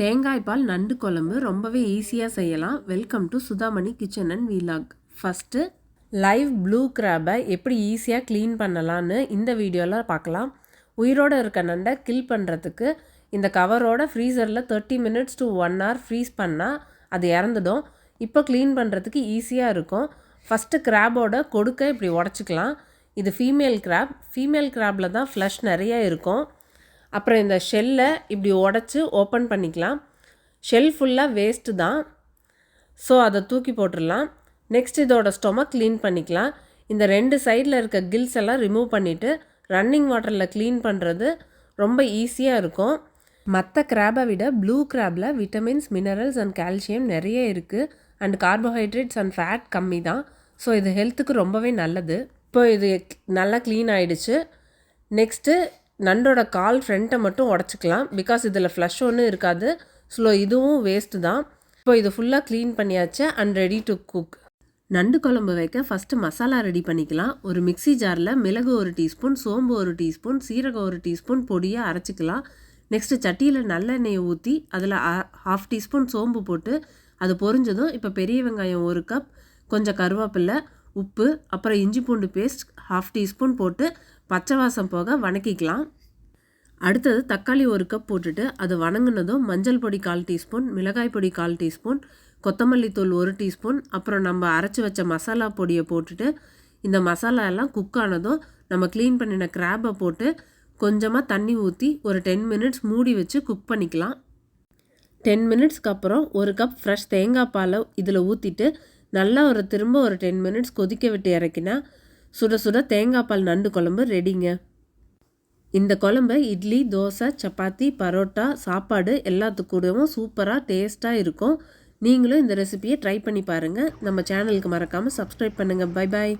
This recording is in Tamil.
தேங்காய் பால் நண்டு குழம்பு ரொம்பவே ஈஸியாக செய்யலாம். Welcome to Sudhamani kitchen and vlog first live blue கிராபை எப்படி ஈஸியாக க்ளீன் பண்ணலான்னு இந்த வீடியோவில் பார்க்கலாம். உயிரோடு இருக்க நண்டை கில் பண்ணுறதுக்கு இந்த கவரோட ஃப்ரீசரில் thirty minutes to one hour freeze பண்ணால் அது இறந்துடும். இப்போ க்ளீன் பண்ணுறதுக்கு ஈஸியாக இருக்கும். ஃபஸ்ட்டு கிராபோட கொடுக்க இப்படி உடச்சிக்கலாம். இது ஃபீமேல் கிராப் ஃபீமேல் கிராப்பில் தான் ஃப்ளஷ் நிறைய இருக்கும். அப்புறம் இந்த ஷெல்லை இப்படி உடச்சி ஓப்பன் பண்ணிக்கலாம். ஷெல் ஃபுல்லாக வேஸ்ட்டு தான். ஸோ அதை தூக்கி போட்டுடலாம். நெக்ஸ்ட் இதோட ஸ்டொமக் க்ளீன் பண்ணிக்கலாம். இந்த ரெண்டு சைடில் இருக்க கில்ஸ் எல்லாம் ரிமூவ் பண்ணிவிட்டு ரன்னிங் வாட்டரில் க்ளீன் பண்ணுறது ரொம்ப ஈஸியாக இருக்கும். மற்ற கிராபை விட ப்ளூ கிராபில் விட்டமின்ஸ் மினரல்ஸ் அண்ட் கால்சியம் நிறைய இருக்குது அண்ட் கார்போஹைட்ரேட்ஸ் அண்ட் ஃபேட் கம்மி தான். ஸோ இது ஹெல்த்துக்கு ரொம்பவே நல்லது. இப்போ இது நல்லா க்ளீன் ஆகிடுச்சு நெக்ஸ்ட்டு நண்டோட கால் ஃப்ரண்ட்டை மட்டும் உடச்சிக்கலாம். பிகாஸ் இதில் ஃப்ளஷ் ஒன்றும் இருக்காது. ஸோ இதுவும் வேஸ்ட்டு தான். இப்போ இது ஃபுல்லாக க்ளீன் பண்ணியாச்சு அண்ட் ரெடி டு குக் நண்டு குழம்பு வைக்க ஃபஸ்ட்டு மசாலா ரெடி பண்ணிக்கலாம். ஒரு மிக்சி ஜாரில் மிளகு ஒரு டீஸ்பூன் சோம்பு ஒரு டீஸ்பூன் சீரகம் ஒரு டீஸ்பூன் பொடியாக அரைச்சிக்கலாம். நெக்ஸ்ட்டு சட்டியில் நல்லெண்ணெயை ஊற்றி அதில் ஹாஃப் டீஸ்பூன் சோம்பு போட்டு அது பொரிஞ்சதும் இப்போ பெரிய வெங்காயம் ஒரு கப் கொஞ்சம் கருவேப்பில்லை உப்பு அப்புறம் இஞ்சி பூண்டு பேஸ்ட் ஹாஃப் டீஸ்பூன் போட்டு பச்சை வாசம் போக வணக்கிக்கலாம். அடுத்தது தக்காளி ஒரு கப் போட்டுட்டு அது வணங்கினதும் மஞ்சள் பொடி கால் டீஸ்பூன் மிளகாய் பொடி கால் டீஸ்பூன் கொத்தமல்லி தூள் ஒரு டீஸ்பூன் அப்புறம் நம்ம அரைச்சி வச்ச மசாலா பொடியை போட்டுட்டு இந்த மசாலா எல்லாம் குக் ஆனதும் நம்ம க்ளீன் பண்ணின க்ராப்பை போட்டு கொஞ்சமாக தண்ணி ஊற்றி ஒரு டென் மினிட்ஸ் மூடி வச்சு குக் பண்ணிக்கலாம். டென் மினிட்ஸ்க்கு அப்புறம் ஒரு கப் ஃப்ரெஷ் தேங்காய் பாலை இதில் ஊற்றிட்டு நல்லா ஒரு திரும்ப ஒரு டென் மினிட்ஸ் கொதிக்க விட்டு இறக்கினா சுட சுட தேங்காய் பால் நண்டு குழம்பு ரெடிங்க இந்த குழம்பு இட்லி தோசை சப்பாத்தி பரோட்டா சாப்பாடு எல்லாத்துக்கூடவும் சூப்பராக டேஸ்ட்டாக இருக்கும். நீங்களும் இந்த ரெசிபியை ட்ரை பண்ணி பாருங்கள் நம்ம சேனலுக்கு மறக்காமல் சப்ஸ்கிரைப் பண்ணுங்கள் பை பாய்